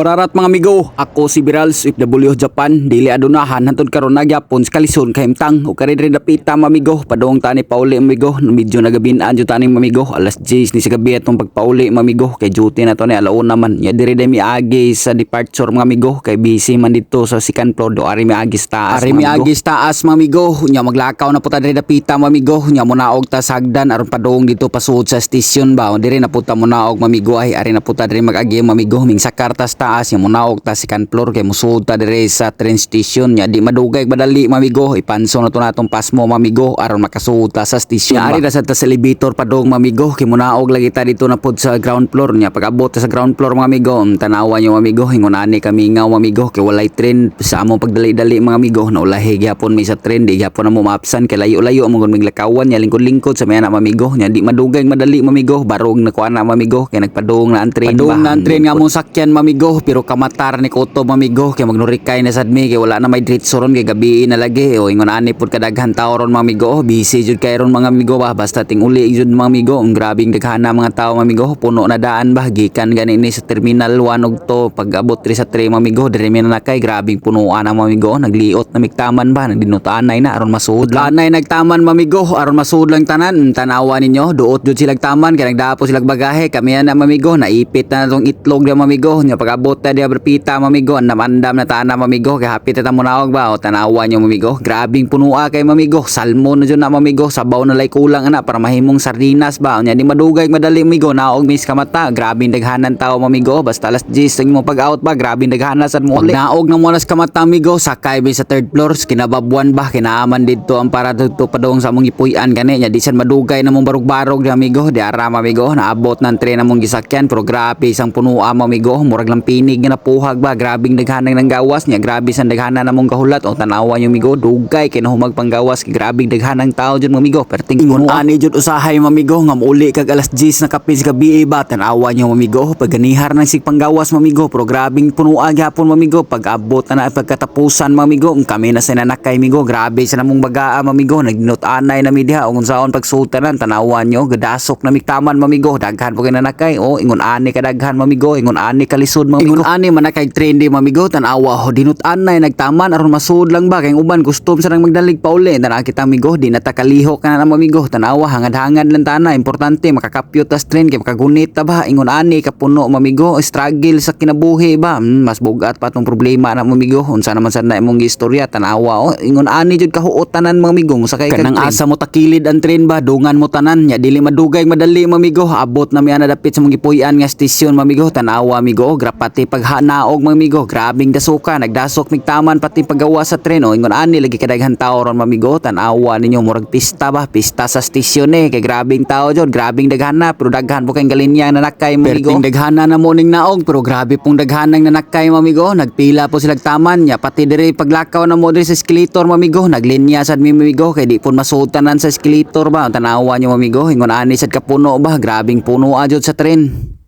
Wararat mga amigo, ako si Birals FW Japan, dili adunahan hantod karon na gyapon sa kalison kay himtang o kari rin napita mga amigo, padong tani pauli mga amigo, medyo nagabinaan jud tani mga amigo, alas 10 ni sa gabi atong pagpauli mga amigo, kay duty na to ni alauna man. Ya diri day miagi sa departure mga amigo, kay busy man dito sa second floor do ari miagi sa taas. Ari miagi sa taas mga amigo, nya maglakaw na puta diri napita mga amigo, nya munaog ta sa hagdan aron padong dito pasuod sa station ba. Diri na puta munaog mga amigo ay ari na puta diri mag-agi mga amigo, ming sa kartas taas nya munaog ta second floor kay musuod ta diri sa train station. Nya di madugay madali mamigo. Ipanso na to natong pasmo mamigo aron makasuod ta sa station. Ari na sa ta sa elevator padong mamigo. Kay munaog lagi ta dito na pod sa ground floor. Nya pag abot ta sa ground floor mamigo tanawa nyo mamigo. Ingon ani kami ngaw mamigo. Kay walay train sa among pagdali-dali mga amigo. Na ulahi gyapon may sa train. Di gyapon na mo maapsan kay layo-layo among gun miglakawan. Nya lingkod-lingkod sa may na mamigo. Nya di madugay madali mamigo. Barog na kuan na mamigo. Kay nagpadung na ang train padung na ang train nga mong sakyan mamigo pero kamatar ni Koto mamigo. Kay magnurikay na sadmi kay wala na may diretso ron kay gabi na lagi. O ingon ani pud kadaghan tao ron mamigo. Busy jud kay ron mga amigo ba basta ting uli jud mga amigo. Ang grabing daghan mga tao mamigo. Puno na daan ba? Gikan gani ni sa terminal 1 og to. Pag abot sa 3 mamigo. Diri mi na kay grabing punuan ang mamigo. Nagliot na miktaman ba? Nagdinutaan na aron masuod lang anay nagtaman mamigo. Aron masuod lang tanan tanawa ninyo. Duot jud sila taman kay nagdapo sila bagahe. Kami na mamigo. Naipit na itlog na mamigo. Nya pag abot ta dia berpita mamigo. Namandam na tana mamigo. Kay hapit ta munawag ba? O tanawa nyo mamigo. Grabing punua kay mamigo. Salmon na jud na mamigo. Sabaw na lay kulang ana para mahimong sardinas ba? Nya di madugay madali mamigo. Naog mis kamata. Grabing daghanan tao mamigo. Basta alas 10 sa imong pag out ba? Grabing daghanan sad mo ulit naog na mo alas kamata mamigo. Sakay bi sa third floor? Kinababuan ba? Kinaaman didto ang para dito padong sa among ipuy-an. Gani nya di sad madugay na mong barog-barog di amigo di ara mamigo. Naabot ng tren na mong gisakyan. Pero grabe isang punua mamigo. Murag lang pinig nga napuhag ba? Grabing daghanan ng gawas niya. Grabe sa daghanan na mong kahulat. O tanawa yung migo. Dugay kay nahumag panggawas kay grabing daghanan tawo jud mamigo perting ingon ani jud usahay mamigo nga mauli kag alas 10 na kapis gabi ba? Tanawa nyo mamigo paganihar ng sig panggawas mamigo pero grabing punua gyapon mamigo pag abot na pagkatapusan mamigo ang kami na sinanakay migo. Grabe sa namong bagaa mamigo nagnot anay na mi diha ug unsaon pagsutanan tanawa nyo gadasok na miktaman mamigo daghan po kay nanakay o ingon ani kadaghan mamigo ingon ani kalisod mamigo ingon ani manakay trendy mamigo tanawa ho dinut anay nagtaman aron masud lang ba kay uban custom sa nang magdalig pa uli tanawa kita amigo di natakalihok ka na mamigo tanawa hangad-hangad lang tana importante makakapyot tas train kay makagunit ta ba ingon ani kapuno mamigo struggle sa kinabuhi ba Hmm, mas bugat pa tong problema na mamigo unsa naman sad na imong istorya tanawa o ingon ani jud kahuot tanan mamigo sakay kanang asa mo takilid ang train ba dungan mo tanan nya dili madugay madali mamigo abot na mi ana dapit sa mong gipuy-an nga stasyon mamigo tanawa migo grapati paghanaog mamigo grabing dasuka nagdasok migtaman pati paggawa sa tren o ingon ani lagi kadaghan tao ron mamigo tanawa ninyo murag pista ba? Pista sa stasyon eh kay grabing tao jud grabing daghan na pero daghan po kay galinya na nakay mamigo. Perting daghan na mo ning naog pero grabe pong daghan nang nanakay mamigo. Nagpila po sila taman nya pati diri paglakaw na mo diri sa escalator mamigo. Naglinya sad mi mamigo kay di pun masuod tanan sa escalator ba? Tanawa nyo mamigo. Ingon ani sad kapuno ba? Grabing puno ajud sa tren